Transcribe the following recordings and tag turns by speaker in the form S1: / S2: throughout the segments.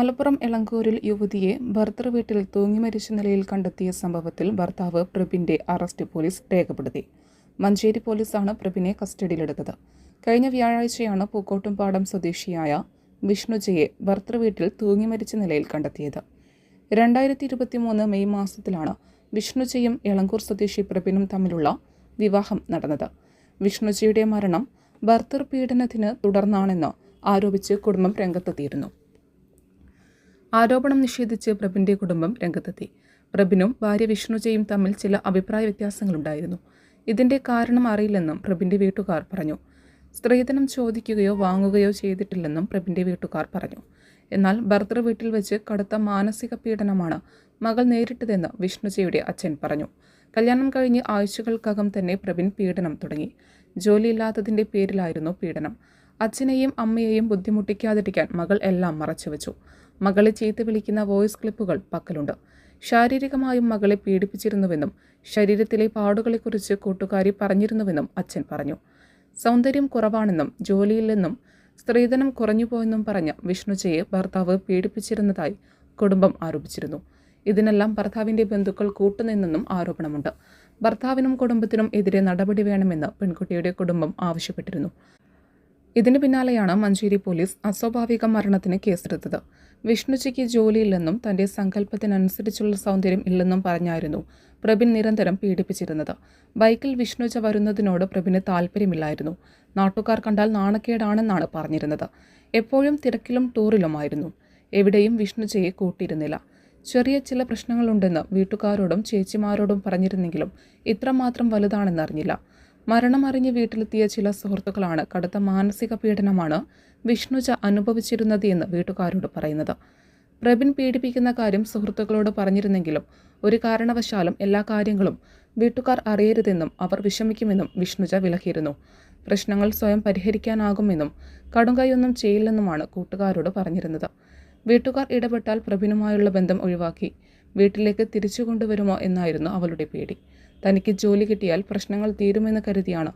S1: മലപ്പുറം എളങ്കൂരിൽ യുവതിയെ ഭർത്തൃ വീട്ടിൽ തൂങ്ങി മരിച്ച നിലയിൽ കണ്ടെത്തിയ സംഭവത്തിൽ ഭർത്താവ് പ്രബിന്റെ അറസ്റ്റ് പോലീസ് രേഖപ്പെടുത്തി. മഞ്ചേരി പോലീസാണ് പ്രബിനെ കസ്റ്റഡിയിലെടുത്തത്. കഴിഞ്ഞ വ്യാഴാഴ്ചയാണ് പൂക്കോട്ടുംപാടം സ്വദേശിയായ വിഷ്ണുജയെ ഭർത്തൃ വീട്ടിൽ തൂങ്ങി മരിച്ച നിലയിൽ കണ്ടെത്തിയത്. രണ്ടായിരത്തി ഇരുപത്തിമൂന്ന് മെയ് മാസത്തിലാണ് വിഷ്ണുജയും എളങ്കൂർ സ്വദേശി പ്രബിനും തമ്മിലുള്ള വിവാഹം നടന്നത്. വിഷ്ണുജയുടെ മരണം ഭർത്തൃ പീഡനത്തിന് തുടർന്നാണെന്ന് ആരോപിച്ച് കുടുംബം രംഗത്തെത്തിയിരുന്നു. ആരോപണം നിഷേധിച്ച് പ്രഭിന്റെ കുടുംബം രംഗത്തെത്തി. പ്രഭിനും ഭാര്യ വിഷ്ണുജയും തമ്മിൽ ചില അഭിപ്രായ വ്യത്യാസങ്ങളുണ്ടായിരുന്നു. ഇതിന്റെ കാരണം അറിയില്ലെന്നും പ്രഭിന്റെ വീട്ടുകാർ പറഞ്ഞു. സ്ത്രീധനം ചോദിക്കുകയോ വാങ്ങുകയോ ചെയ്തിട്ടില്ലെന്നും പ്രഭിന്റെ വീട്ടുകാർ പറഞ്ഞു. എന്നാൽ ഭർത്തൃ വീട്ടിൽ വെച്ച് കടുത്ത മാനസിക പീഡനമാണ് മകൾ നേരിട്ടതെന്ന് വിഷ്ണുജയുടെ അച്ഛൻ പറഞ്ഞു. കല്യാണം കഴിഞ്ഞ് ആഴ്ചകൾക്കകം തന്നെ പ്രബിൻ പീഡനം തുടങ്ങി. ജോലിയില്ലാത്തതിന്റെ പേരിലായിരുന്നു പീഡനം. അച്ഛനെയും അമ്മയെയും ബുദ്ധിമുട്ടിക്കാതിരിക്കാൻ മകൾ എല്ലാം മറച്ചുവെച്ചു. മകളെ ചീത്ത വിളിക്കുന്ന വോയിസ് ക്ലിപ്പുകൾ പക്കലുണ്ട്. ശാരീരികമായും മകളെ പീഡിപ്പിച്ചിരുന്നുവെന്നും ശരീരത്തിലെ പാടുകളെക്കുറിച്ച് കൂട്ടുകാരി പറഞ്ഞിരുന്നുവെന്നും അച്ഛൻ പറഞ്ഞു. സൗന്ദര്യം കുറവാണെന്നും ജോലിയില്ലെന്നും സ്ത്രീധനം കുറഞ്ഞുപോയെന്നും പറഞ്ഞ വിഷ്ണുജയെ ഭർത്താവ് പീഡിപ്പിച്ചിരുന്നതായി കുടുംബം ആരോപിച്ചിരുന്നു. ഇതിനെല്ലാം ഭർത്താവിന്റെ ബന്ധുക്കൾ കൂട്ടുനിന്നെന്നും ആരോപണമുണ്ട്. ഭർത്താവിനും കുടുംബത്തിനും എതിരെ നടപടി വേണമെന്ന് പെൺകുട്ടിയുടെ കുടുംബം ആവശ്യപ്പെട്ടിരുന്നു. ഇതിന് പിന്നാലെയാണ് മഞ്ചേരി പോലീസ് അസ്വാഭാവിക മരണത്തിന് കേസെടുത്തത്. വിഷ്ണുജിക്ക് ജോലിയില്ലെന്നും തന്റെ സങ്കല്പത്തിനനുസരിച്ചുള്ള സൗന്ദര്യം ഇല്ലെന്നും പറഞ്ഞായിരുന്നു പ്രബിൻ നിരന്തരം പീഡിപ്പിച്ചിരുന്നത്. ബൈക്കിൽ വിഷ്ണുജ വരുന്നതിനോട് പ്രബിന് താല്പര്യമില്ലായിരുന്നു. നാട്ടുകാർ കണ്ടാൽ നാണക്കേടാണെന്നാണ് പറഞ്ഞിരുന്നത്. എപ്പോഴും തിരക്കിലും ടൂറിലുമായിരുന്നു. എവിടെയും വിഷ്ണുജയെ കൂട്ടിയിരുന്നില്ല. ചെറിയ ചില പ്രശ്നങ്ങളുണ്ടെന്ന് വീട്ടുകാരോടും ചേച്ചിമാരോടും പറഞ്ഞിരുന്നെങ്കിലും ഇത്രമാത്രം വലുതാണെന്നറിഞ്ഞില്ല. മരണമറിഞ്ഞ് വീട്ടിലെത്തിയ ചില സുഹൃത്തുക്കളാണ് കടുത്ത മാനസിക പീഡനമാണ് വിഷ്ണുജ അനുഭവിച്ചിരുന്നത് എന്ന് വീട്ടുകാരോട് പറയുന്നത്. പ്രബിൻ പീഡിപ്പിക്കുന്ന കാര്യം സുഹൃത്തുക്കളോട് പറഞ്ഞിരുന്നെങ്കിലും ഒരു കാരണവശാലും എല്ലാ കാര്യങ്ങളും വീട്ടുകാർ അറിയരുതെന്നും അവർ വിഷമിക്കുമെന്നും വിഷ്ണുജ വിലക്കിയിരുന്നു. പ്രശ്നങ്ങൾ സ്വയം പരിഹരിക്കാനാകുമെന്നും കടുങ്കൈയൊന്നും ചെയ്യില്ലെന്നുമാണ് കൂട്ടുകാരോട് പറഞ്ഞിരുന്നത്. വീട്ടുകാർ ഇടപെട്ടാൽ പ്രബിനുമായുള്ള ബന്ധം ഒഴിവാക്കി വീട്ടിലേക്ക് തിരിച്ചു കൊണ്ടുവരുമോ എന്നായിരുന്നു അവളുടെ പേടി. തനിക്ക് ജോലി കിട്ടിയാൽ പ്രശ്നങ്ങൾ തീരുമെന്ന് കരുതിയാണ്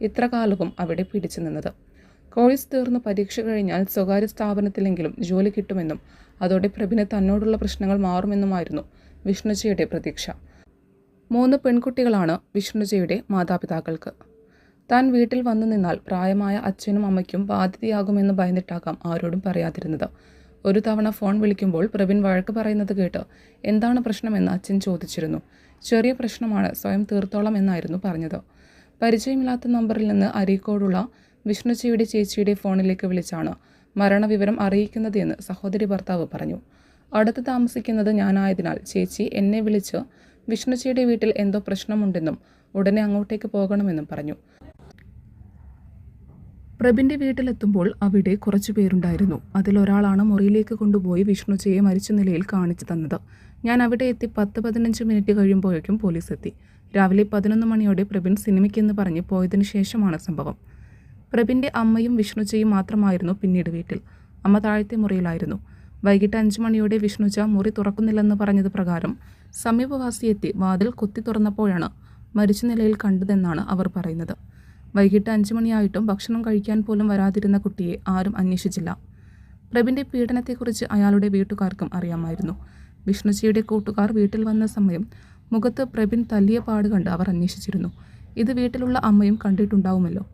S1: ഇത്ര കാലവും അവിടെ പിടിച്ചു നിന്നത്. കോഴ്സ് തീർന്ന് പരീക്ഷ കഴിഞ്ഞാൽ സ്വകാര്യ സ്ഥാപനത്തിലെങ്കിലും ജോലി കിട്ടുമെന്നും അതോടെ പ്രഭിന് തന്നോടുള്ള പ്രശ്നങ്ങൾ മാറുമെന്നുമായിരുന്നു വിഷ്ണുജയുടെ പ്രതീക്ഷ. മൂന്ന് പെൺകുട്ടികളാണ് വിഷ്ണുജയുടെ മാതാപിതാക്കൾക്ക്. താൻ വീട്ടിൽ വന്നു നിന്നാൽ പ്രായമായ അച്ഛനും അമ്മയ്ക്കും ബാധ്യതയാകുമെന്ന് ഭയന്നിട്ടാകാം ആരോടും പറയാതിരുന്നത്. ഒരു തവണ ഫോൺ വിളിക്കുമ്പോൾ പ്രവീൺ വഴക്ക് പറയുന്നത് കേട്ട് എന്താണ് പ്രശ്നമെന്ന് അച്ഛൻ ചോദിച്ചിരുന്നു. ചെറിയ പ്രശ്നമാണ് സ്വയം തീർത്തോളം എന്നായിരുന്നു പറഞ്ഞത്. പരിചയമില്ലാത്ത നമ്പറിൽ നിന്ന് അരീക്കോടുള്ള വിഷ്ണുച്ചിയുടെ ചേച്ചിയുടെ ഫോണിലേക്ക് വിളിച്ചാണ് മരണവിവരം അറിയിക്കുന്നതെന്ന് സഹോദരി ഭർത്താവ് പറഞ്ഞു. അടുത്ത് താമസിക്കുന്നത് ഞാനായതിനാൽ ചേച്ചി എന്നെ വിളിച്ച് വിഷ്ണുച്ചിയുടെ വീട്ടിൽ എന്തോ പ്രശ്നമുണ്ടെന്നും ഉടനെ അങ്ങോട്ടേക്ക് പോകണമെന്നും പറഞ്ഞു. പ്രഭിന്റെ വീട്ടിലെത്തുമ്പോൾ അവിടെ കുറച്ചു പേരുണ്ടായിരുന്നു. അതിലൊരാളാണ് മുറിയിലേക്ക് കൊണ്ടുപോയി വിഷ്ണുജയെ മരിച്ച നിലയിൽ കാണിച്ചു തന്നത്. ഞാൻ അവിടെ എത്തി പത്ത് പതിനഞ്ച് മിനിറ്റ് കഴിയുമ്പോഴേക്കും പോലീസ് എത്തി. രാവിലെ പതിനൊന്ന് മണിയോടെ പ്രബിൻ സിനിമയ്ക്കെന്ന് പറഞ്ഞ് പോയതിനു ശേഷമാണ് സംഭവം. പ്രബിന്റെ അമ്മയും വിഷ്ണുജയും മാത്രമായിരുന്നു പിന്നീട് വീട്ടിൽ. അമ്മ താഴത്തെ മുറിയിലായിരുന്നു. വൈകിട്ട് അഞ്ചു മണിയോടെ വിഷ്ണുജ മുറി തുറക്കുന്നില്ലെന്ന് പറഞ്ഞത് പ്രകാരം സമീപവാസിയെത്തി വാതിൽ കുത്തി തുറന്നപ്പോഴാണ് മരിച്ച നിലയിൽ കണ്ടതെന്നാണ് അവർ പറയുന്നത്. വൈകിട്ട് അഞ്ചു മണിയായിട്ടും ഭക്ഷണം കഴിക്കാൻ പോലും വരാതിരുന്ന കുട്ടിയെ ആരും അന്വേഷിച്ചില്ല. പ്രബിന്റെ പീഡനത്തെക്കുറിച്ച് അയാളുടെ വീട്ടുകാർക്കും അറിയാമായിരുന്നു. വിഷ്ണുജിയുടെ കൂട്ടുകാർ വീട്ടിൽ വന്ന സമയം മുഖത്ത് പ്രബിൻ തല്ലിയ പാട് കണ്ട് അവർ അന്വേഷിച്ചിരുന്നു. ഇത് വീട്ടിലുള്ള അമ്മയും കണ്ടിട്ടുണ്ടാവുമല്ലോ.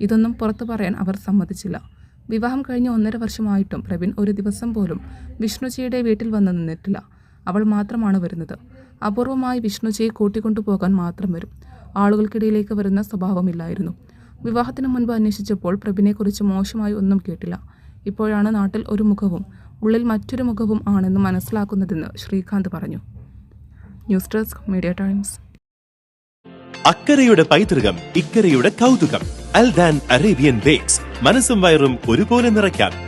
S1: ഇതൊന്നും പുറത്തു പറയാൻ അവർ സമ്മതിച്ചില്ല. വിവാഹം കഴിഞ്ഞ ഒന്നര വർഷമായിട്ടും പ്രബിൻ ഒരു ദിവസം പോലും വിഷ്ണുജിയുടെ വീട്ടിൽ വന്ന് നിന്നിട്ടില്ല. അവൾ മാത്രമാണ് വരുന്നത്. അപൂർവമായി വിഷ്ണുജിയെ കൂട്ടിക്കൊണ്ടുപോകാൻ മാത്രം വരും. ആളുകൾക്കിടയിലേക്ക് വരുന്ന സ്വഭാവമില്ലായിരുന്നു. വിവാഹത്തിന് മുൻപ് അന്വേഷിച്ചപ്പോൾ പ്രഭിനെക്കുറിച്ച് മോശമായി ഒന്നും കേട്ടില്ല. ഇപ്പോഴാണ് നാട്ടിൽ ഒരു മുഖവും ഉള്ളിൽ മറ്റൊരു മുഖവും ആണെന്ന് മനസ്സിലാക്കുന്നതെന്ന് ശ്രീകാന്ത് പറഞ്ഞു. News desk Media Times.
S2: അക്കരയുടെ പൈതൃകം ഇക്കരയുടെ കൗതുകം. Aldan Arabian Bakes. മനസ്സും വയറും ഒരുപോലെ നിറയ്ക്കാം.